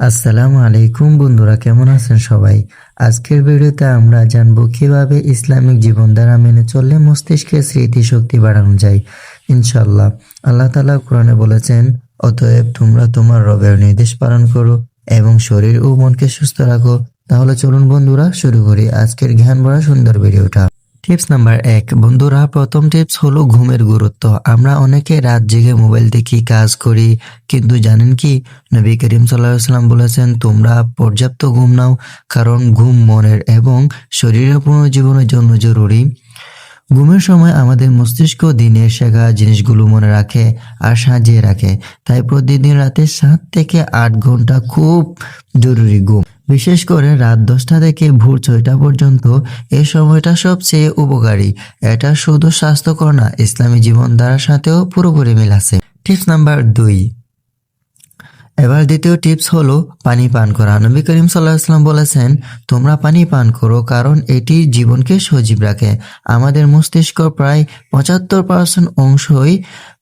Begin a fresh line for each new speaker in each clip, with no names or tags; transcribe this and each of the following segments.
আসসালামু আলাইকুম বন্ধুরা, কেমন আছেন সবাই? আজকের ভিডিওতে আমরা জানব কীভাবে ইসলামিক জীবনধারা মেনে চললে মস্তিষ্কের স্মৃতিশক্তি বাড়ানো যায়। ইনশাল্লাহ আল্লাহ তালা কোরআনে বলেছেন, অতএব তোমরা তোমার রবের নির্দেশ পালন করো এবং শরীর ও মনকে সুস্থ রাখো। তাহলে চলুন বন্ধুরা, শুরু করি আজকের জ্ঞান ভরা সুন্দর ভিডিওটা। টিপস নাম্বার এক। বন্ধুরা, প্রথম টিপস হলো ঘুমের গুরুত্ব। আমরা অনেকে রাত জেগে মোবাইল দেখি, কাজ করি, কিন্তু জানেন কি? নবী করিম সাল্লাম বলেছেন, তোমরা পর্যাপ্ত ঘুম নাও, কারণ ঘুম মনের এবং শরীরের পুনর্জীবনের জন্য জরুরি। ঘুমের সময় আমাদের মস্তিষ্ক দিনের শেখা জিনিসগুলো মনে রাখে, আর সাজিয়ে রাখে। তাই প্রতিদিন রাতে সাত থেকে আট ঘণ্টা খুব জরুরি ঘুম। বিশেষ করে রাত দশটা থেকে ভোর ছয়টা পর্যন্ত এই সময়টা সবচেয়ে উপকারী। এটা শুধু স্বাস্থ্যকর না, ইসলামী জীবনধারার সাথেও পুরোপুরি মিল আছে। টিপস নাম্বার দুই। এবার দ্বিতীয় টিপস হলো পানি পান করা। নবী করিম সাল্লাহাম বলেছেন, তোমরা পানি পান করো কারণ এটি জীবনকে সজীব রাখে। আমাদের মস্তিষ্ক প্রায় পঁচাত্তর পার্সেন্ট অংশই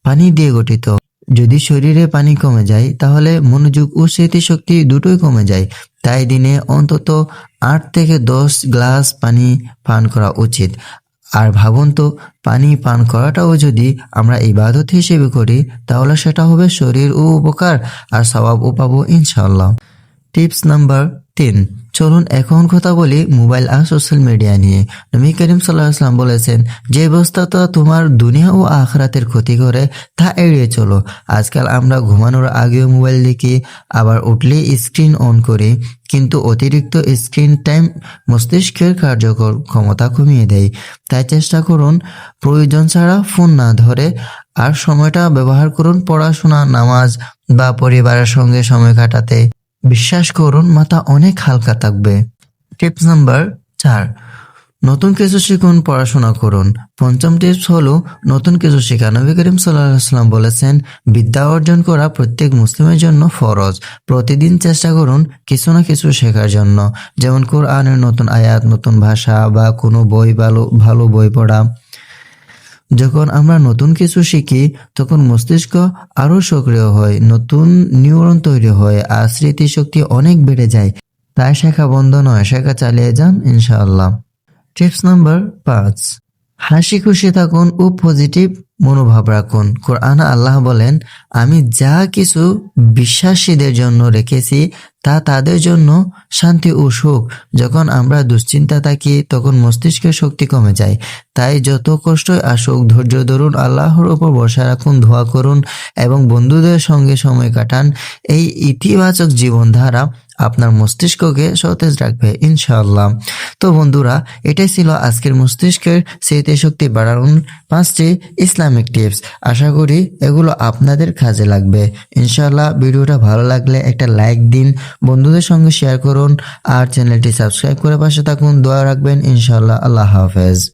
পানি দিয়ে গঠিত। যদি শরীরে পানি কমে যায়, তাহলে মনোযোগ ও স্মৃতিশক্তি দুটোই কমে যায়। তাই দিনে অন্তত আট থেকে দশ গ্লাস পানি পান করা উচিত। আর ভাবুন তো, পানি পান করাটাও যদি আমরা ইবাদত হিসেবে করি, তাহলে সেটা হবে শরীর ও উপকার, আর স্বভাবও পাবো ইনশাল্লাহ টিপস নাম্বার তিন। চলুন এখন কথা বলি মোবাইল আর সোশ্যাল মিডিয়া নিয়ে। নবী করিম সাল্লাহ আসলাম বলেছেন, যে বস্তুটা তোমার দুনিয়া ও আখরাতের ক্ষতি করে, তা এড়িয়ে চলো। আজকাল আমরা ঘুমানোর আগেও মোবাইল দেখি, আবার উঠলেই স্ক্রিন অন করি। কিন্তু অতিরিক্ত স্ক্রিন টাইম মস্তিষ্কের কার্যকর ক্ষমতা কমিয়ে দেয়। তাই চেষ্টা করুন, প্রয়োজন ছাড়া ফোন না ধরে, আর সময়টা ব্যবহার করুন পড়াশোনা, নামাজ বা পরিবারের সঙ্গে সময় কাটাতে। বিশ্বাস করুন, মাথা অনেক হালকা থাকবে। টিপস নাম্বার চার, নতুন কিছু শিখুন, পড়াশোনা করুন। পঞ্চম টিপস হলো, নতুন কিছু শেখা। নবী করিম সাল্লাম বলেছেন, বিদ্যা অর্জন করা প্রত্যেক মুসলিমের জন্য ফরজ। প্রতিদিন চেষ্টা করুন কিছু না কিছু শেখার জন্য। যেমন কোরআনের নতুন আয়াত, নতুন ভাষা বা কোনো বই ভালো ভালো বই পড়া। যখন আমরা নতুন কিছু শিখি, তখন মস্তিষ্ক আরও সক্রিয় হয়, নতুন নিউরন তৈরি হয়, আর স্মৃতিশক্তি অনেক বেড়ে যায়। তাই শেখা বন্ধ নয়, শেখা চালিয়ে যান, ইনশাআল্লাহ। টিপস নাম্বার পাঁচ। হাসি খুশি থাকুন ও পজিটিভ মনোভাব রাখুন। কোরআন আল্লাহ বলেন, আমি যা কিছু বিশ্বাসীদের জন্য রেখেছি, তা তাদের জন্য শান্তি ও সুখ। যখন আমরা দুশ্চিন্তা থাকি, তখন মস্তিষ্কের শক্তি কমে যায়। তাই যত কষ্টই আসুক, ধৈর্য ধরুন, আল্লাহর ওপর বসা রাখুন ধোয়া করুন এবং বন্ধুদের সঙ্গে সময় কাটান। এই ইতিবাচক জীবনধারা আপনার মস্তিষ্ককে সতেজ রাখবে, ইনশাআল্লাহ। তো বন্ধুরা, এটাই ছিল আজকের মস্তিষ্কের স্মৃতি শক্তি বাড়ানোর পাঁচটি ইসলামিক টিপস। আশা করি এগুলো আপনাদের কাজে লাগবে। ইনশাআল্লাহ ভিডিওটা ভালো লাগলে একটা লাইক দিন, বন্ধুদের সঙ্গে শেয়ার করুন, আর চ্যানেলটি সাবস্ক্রাইব করে পাশে থাকুন। দোয়া রাখবেন। ইনশাআল্লাহ, আল্লাহ হাফেজ।